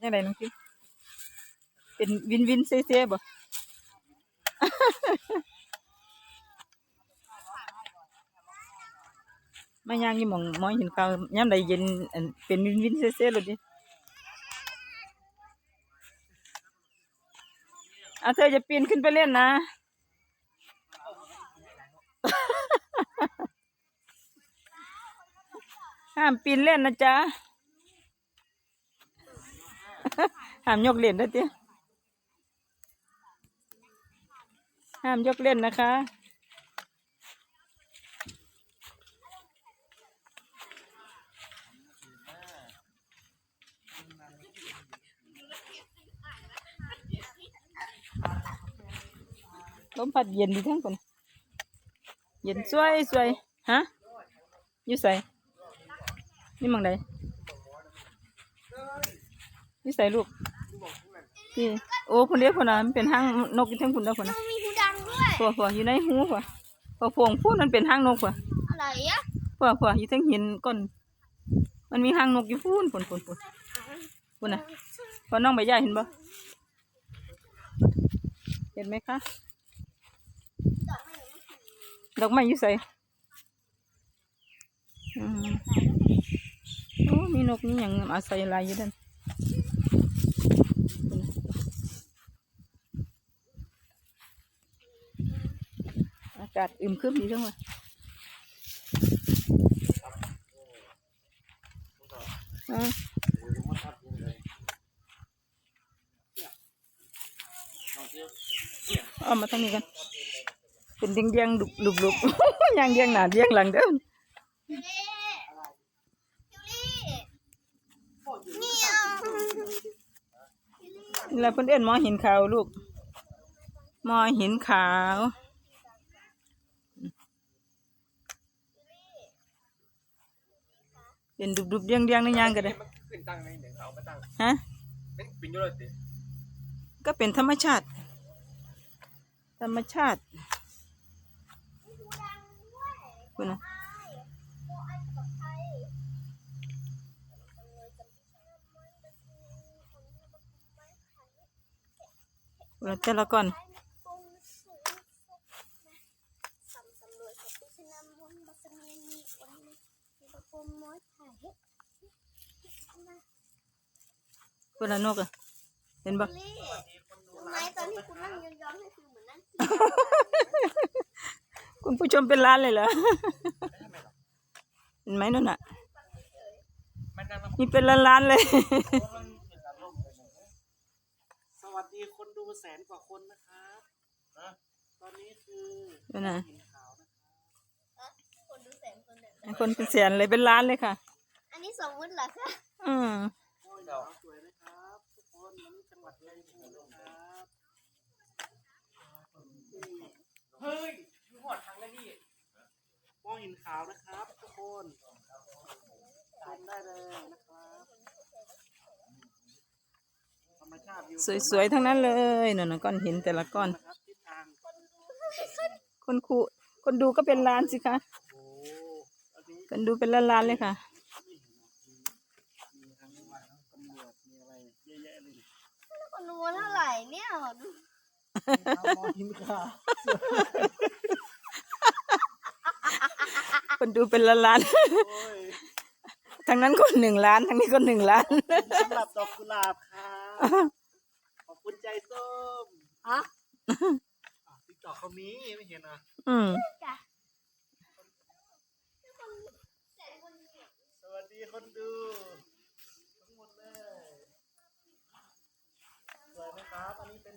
เป็นยังไงน้องคิมเป็นวินวินเซ่เซ่บ่ไม่ย่างยี่มองมอยเห็นเขาย่ำใดเย็นเป็นวินวินเซ่เซ่เลยดิอะเธอจะปีนขึ้นไปเล่นนะ ห้ามปีนเล่นนะจ๊ะ ห้ามยกเล่นนะเตี้ยห้ามยกเล่นนะคะ ลมพัดเย็นดีทั้งคนเย็นสวยสวยฮะอยู่ใส่นี่มังใด อยู่ใส่ลูกที่โอ้คนเดียวคนน่ะมันเป็นห้างนกอยู่ทั้งคนเดียวคนน่ะมีหูดังด้วยพวกพวกอยู่ในหูพวกพวกพวงพูดมันเป็นห้างนกพวกอะไรอะพวกพวกอยู่ทั้งหินก้นมันมีห้างนกอยู่พูนพูนพูนพูนพูนน่ะพอน้องใบใหญ่เห็นบ่เห็นไหมคะดอกไม้อยู่ใส่อืมโอ้มีนกนี่ยังอาศัยอะไรอยู่ดัน กาศอึมครึมดีจังเลยอ่าเอามาทางนี้กัน เป็นเดียงเดียงดุบดุบดุบยางเดียงหนาเดียงหลังเด้อนี่เมียวแล้วเพิ่นเอิ้นมอหินขาวลูก มอหินขาว เป็นดุบดุบๆเดียงเดียงๆในยางก็ได้มันขึ้นตั้งในหนึ่งเอามาตั้งฮะเป็นปินยูโรติก็เป็นธรรมชาติ ธรรมชาติคุณนะคุณนะแต่ละก่อน สำสำรวจกับพิชนามนบัสเมียนีวันนี้ มีตะโกนม้อยถ่ายเฮ็ดคุณนะนกอะเห็นบ่จูลี่รู้ไหมตอนที่คุณนั่งย้อนๆให้คือเหมือนนั่งคุณผู้ชมเป็นล้านเลยเหรอเห็นไหมนั่นน่ะมันนั่งนี่เป็นล้านล้านๆเลย สวัสดีคนดูแสนกว่าคนนะครับตอนนี้คือนั่นน่ะ หินขาวนะครับ คนดูแสน คนเนี่ยคนเป็นแสนเลยเป็นล้านเลยค่ะ อันนี้สมมุติเหรอคะอืมโอ้ยดาวสวยนะครับทุกคนวันนี้จังหวัดชัยภูมินะครับเฮ้ยอยู่หอดทางแล้วนี่มองหินขาวนะครับ ทุกคนชมได้เลยนะครับธรรมชาติวิวสวยๆทั้งนั้นเลยนั่นน่ะก้อนหินแต่ละก้อน นะครับทิศทางคนคูคนดูก็เป็นล้านสิคะ โอ้อันนี้คนดูเป็นล้านล้านๆเลยค่ะมีทั้งตำรวจมีอะไรเยอะแยะเลยคนดูเท่าไหร่เนี่ยดูมองหินขาวคนดูเป็นล้านล้านโอ้ยๆทั้งนั้นคนหนึ่งล้านทั้งนี้คนหนึ่งล้านสำหรับดอกกุหลาบค่ะขอบคุณใจส้มฮะติ๊กตอกเขามีไม่เห็นอะอืม จ้ะ สวัสดี คนดูทั้งหมดเลยสวยไหมครับ อันนี้เป็น